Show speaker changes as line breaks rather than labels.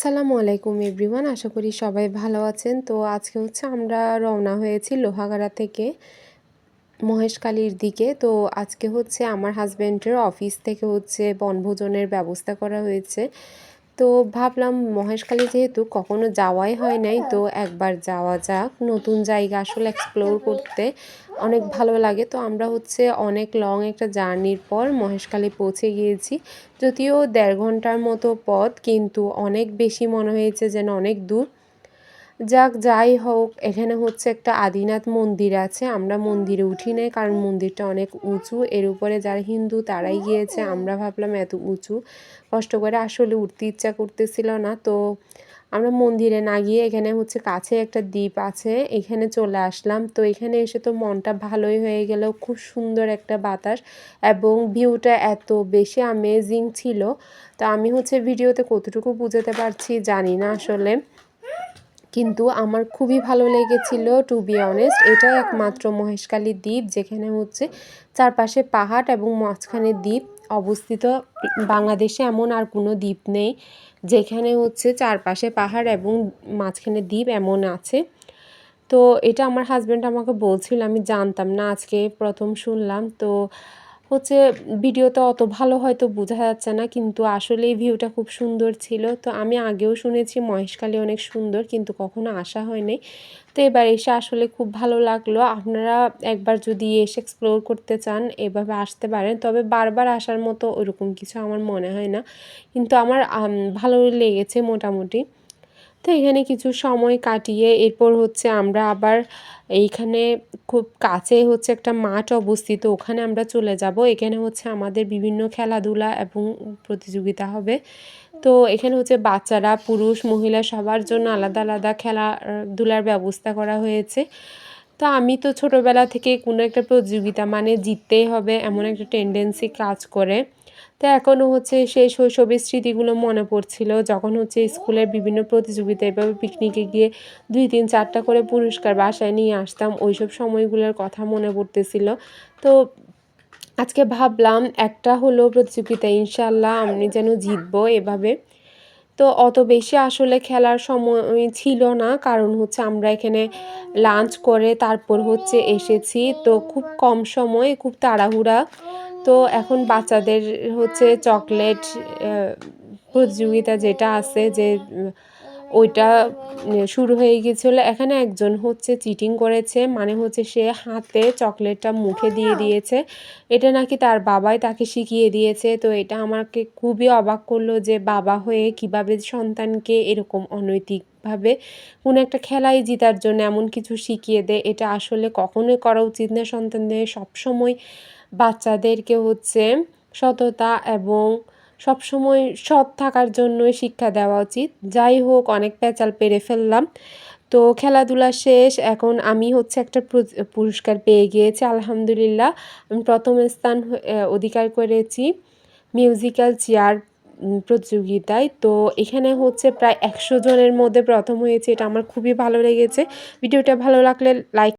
আসসালামু আলাইকুম এভরিওয়ান, আশা করি সবাই ভালো আছেন। তো আজকে হচ্ছে আমরা রওনা হয়েছি লোহাগাড়া থেকে মহেশকালীর দিকে। তো আজকে হচ্ছে আমার হাজব্যান্ডের অফিস থেকে হচ্ছে বনভোজনের ব্যবস্থা করা হয়েছে। তো ভাবলাম মহেশখালী যেহেতু কখনো যাওয়াই হয় নাই, তো একবার যাওয়া যাক। নতুন জায়গা আসলে এক্সপ্লোর করতে অনেক ভালো লাগে। তো আমরা হচ্ছে অনেক লং একটা জার্নির পর মহেশখালী পৌঁছে গিয়েছি। যদিও দেড় ঘণ্টার মতো পথ, কিন্তু অনেক বেশি মনে হয়েছে যেন অনেক দূর। যাক, যাই হোক, এখানে হচ্ছে একটা আদিনাথ মন্দির আছে। আমরা মন্দিরে উঠি নাই, কারণ মন্দিরটা অনেক উঁচু। এর উপরে যারা হিন্দু, তারাই গিয়েছে। আমরা ভাবলাম এত উঁচু। কষ্ট করে আসলে উঠতে ইচ্ছা করতেছিল না। তো আমরা মন্দিরে না গিয়ে এখানে হচ্ছে কাছে একটা দ্বীপ আছে, এখানে চলে আসলাম। তো এখানে এসে তো মনটা ভালোই হয়ে গেল। খুব সুন্দর একটা বাতাস এবং ভিউটা এত বেশি আমেজিং ছিল। তো আমি হচ্ছে ভিডিওতে কতটুকু বুঝাতে পারছি জানি না আসলে। কিন্তু আমার খুবই ভালো লেগেছিল টু বি অনেস্ট এটাই একমাত্র মহেশখালী দ্বীপ, যেখানে হচ্ছে চারপাশে পাহাড় এবং মাঝখানে দ্বীপ। অবস্থিত বাংলাদেশে এমন আর কোনো দ্বীপ নেই, যেখানে হচ্ছে চারপাশে পাহাড় এবং মাঝখানে দ্বীপ এমন আছে। তো এটা আমার হাজব্যান্ড আমাকে বলছিল, আমি জানতাম না, আজকে প্রথম শুনলাম। তো হচ্ছে ভিডিওতে অত ভালো হয়তো বোঝা যাচ্ছে না, কিন্তু আসলে ভিউটা খুব সুন্দর ছিল। তো আমি আগেও শুনেছি মহেশখালী অনেক সুন্দর, কিন্তু কখনো আসা হয়নি। তো এবার এসে আসলে খুব ভালো লাগল। আপনারা একবার যদি এসে এক্সপ্লোর করতে চান, এভাবে আসতে পারেন। তবে বারবার আসার মতো ওরকম কিছু আমার মনে হয় না। কিন্তু আমার ভালো লেগেছে মোটামুটি। তো এখানে কিছু সময় কাটিয়ে এরপর হচ্ছে আমরা আবার এইখানে খুব কাছে হচ্ছে একটা মাঠ অবস্থিত, ওখানে আমরা চলে যাব। এখানে হচ্ছে আমাদের বিভিন্ন খেলাধুলা এবং প্রতিযোগিতা হবে। তো এখানে হচ্ছে বাচ্চারা, পুরুষ, মহিলা সবার জন্য আলাদা আলাদা খেলাধুলার ব্যবস্থা করা হয়েছে। তো আমি তো ছোটোবেলা থেকে কোনো একটা প্রতিযোগিতা মানে জিততেই হবে, এমন একটা টেন্ডেন্সি কাজ করে। তো এখনও হচ্ছে সেই শৈশবের স্মৃতিগুলো মনে পড়ছিল। যখন হচ্ছে স্কুলের বিভিন্ন প্রতিযোগিতা এভাবে পিকনিকে গিয়ে দুই তিন চারটা করে পুরস্কার বাসায় নিয়ে আসতাম, ওইসব সময়গুলোর কথা মনে পড়তেছিল। তো আজকে ভাবলাম একটা হলো প্রতিযোগিতা ইনশাল্লাহ আমি যেন জিতবো এভাবে। তো অত বেশি আসলে খেলার সময় ছিল না, কারণ হচ্ছে আমরা এখানে লাঞ্চ করে তারপর হচ্ছে এসেছি। তো খুব কম সময়, খুব তাড়াহুড়া তো এখন বাচ্চাদের হচ্ছে চকলেট প্রতিযোগিতা যেটা আছে যে ওইটা শুরু হয়ে গিয়েছিল। এখানে একজন হচ্ছে চিটিং করেছে মানে হচ্ছে সে হাতে চকলেটটা মুখে দিয়ে দিয়েছে। এটা নাকি তার বাবাই তাকে শিখিয়ে দিয়েছে। তো এটা আমাকে খুবই অবাক করল যে বাবা হয়ে কীভাবে সন্তানকে এরকম অনৈতিকভাবে কোনো একটা খেলায় জিতার জন্য এমন কিছু শিখিয়ে দেয়। এটা আসলে কখনোই করা উচিত না। সন্তানদের সবসময় বাচ্চাদেরকে হচ্ছে সততা এবং সবসময় সৎ থাকার জন্যই শিক্ষা দেওয়া উচিত। যাই হোক, অনেক প্যাচাল পেরে ফেললাম। তো খেলাধুলা শেষ। এখন আমি হচ্ছে একটা পুরস্কার পেয়ে গিয়েছি, আলহামদুলিল্লাহ। আমি প্রথম স্থান অধিকার করেছি মিউজিক্যাল চেয়ার প্রতিযোগিতায়। তো এখানে হচ্ছে প্রায় একশো জনের মধ্যে প্রথম হয়েছে। এটা আমার খুবই ভালো লেগেছে। ভিডিওটা ভালো লাগলে লাইক